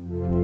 you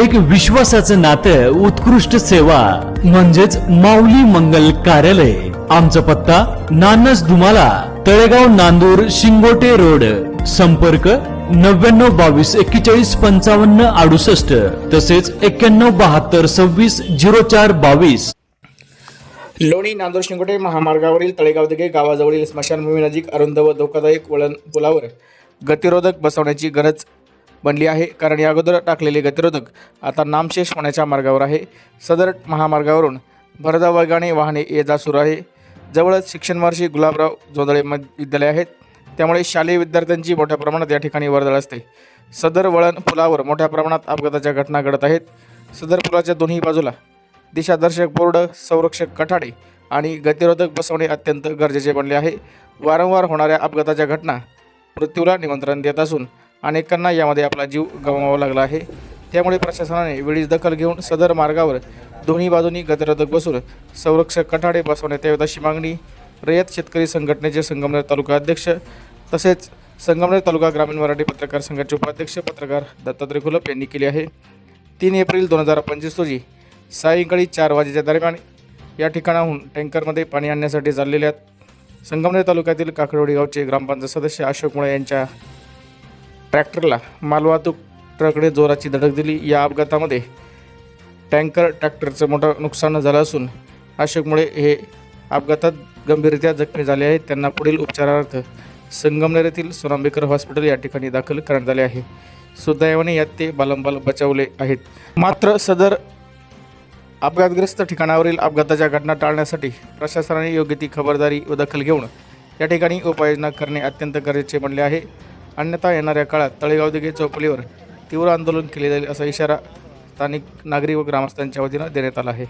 एक विश्वासाचं नातं उत्कृष्ट सेवा म्हणजेच माऊली मंगल कार्यालय. आमचा पत्ता नानस दुमाला तळेगाव नांदूर शिंगोटे रोड. संपर्क नव्याण्णव बावीस एक्केचाळीस पंचावन्न अडुसष्ट. तसेच एक्क्याण्णव बहात्तर सव्वीस झिरो चार बावीस. लोणी नांदूर शिंगोटे महामार्गावरील तळेगाव दिघे गावाजवळील स्मशानभूमीनजीक अरुंद व धोकादायक वळण पुलावर गतिरोधक बसवण्याची गरज बनली आहे. कारण या अगोदर टाकलेले गतिरोधक आता नामशेष होण्याच्या मार्गावर आहे. सदर महामार्गावरून भरधाव वेगाने वाहने ये जा सुरू आहे. जवळच शिक्षणवर्षी गुलाबराव जोंधळे मद विद्यालय आहेत. त्यामुळे शालेय विद्यार्थ्यांची मोठ्या प्रमाणात या ठिकाणी वर्दळ असते. सदर वळण पुलावर मोठ्या प्रमाणात अपघाताच्या घटना घडत आहेत. सदर पुलाच्या दोन्ही बाजूला दिशादर्शक बोर्ड संरक्षक कठाडे आणि गतिरोधक बसवणे अत्यंत गरजेचे बनले आहे. वारंवार होणाऱ्या अपघाताच्या घटना मृत्यूला निमंत्रण देत असून अनेकांना यामध्ये आपला जीव गमवावा लागला आहे. त्यामुळे प्रशासनाने वेळीच दखल घेऊन सदर मार्गावर दोन्ही बाजूंनी गतरदक बसून संरक्षक कठाडे बसवण्यात यावेत अशी मागणी रयत शेतकरी संघटनेचे संगमनेर तालुका अध्यक्ष तसेच संगमनेर तालुका ग्रामीण मराठी पत्रकार संघाचे उपाध्यक्ष पत्रकार दत्तात्रय खुलप यांनी केली आहे. तीन एप्रिल दोन हजार पंचवीस रोजी सायंकाळी चार वाजेच्या दरम्यान या ठिकाणाहून टँकरमध्ये पाणी आणण्यासाठी चाललेल्या संगमनेर तालुक्यातील काकडवाडी गावचे ग्रामपंचायत सदस्य अशोक मुळे यांच्या ट्रॅक्टरला मालवाहतूक ट्रकने जोराची धडक दिली. या अपघातामध्ये टँकर ट्रॅक्टरचं मोठं नुकसान झालं असून अशोकमुळे हे अपघातात गंभीररित्या जखमी झाले आहेत. त्यांना पुढील उपचारार्थ संगमनेर येथील सोनांबेकर हॉस्पिटल या ठिकाणी दाखल करण्यात आले आहे. सुदैवाने यात ते बालंबाल बचावले आहेत. मात्र सदर अपघातग्रस्त ठिकाणावरील अपघाताच्या घटना टाळण्यासाठी प्रशासनाने योग्य ती खबरदारी व दखल घेऊन या ठिकाणी उपाययोजना करणे अत्यंत गरजेचे बनले आहे. अन्यथा येणाऱ्या काळात तळेगाव दिघे चौपलीवर तीव्र आंदोलन केले जाईल असा इशारा स्थानिक नागरिक व ग्रामस्थांच्या वतीनं देण्यात आला आहे.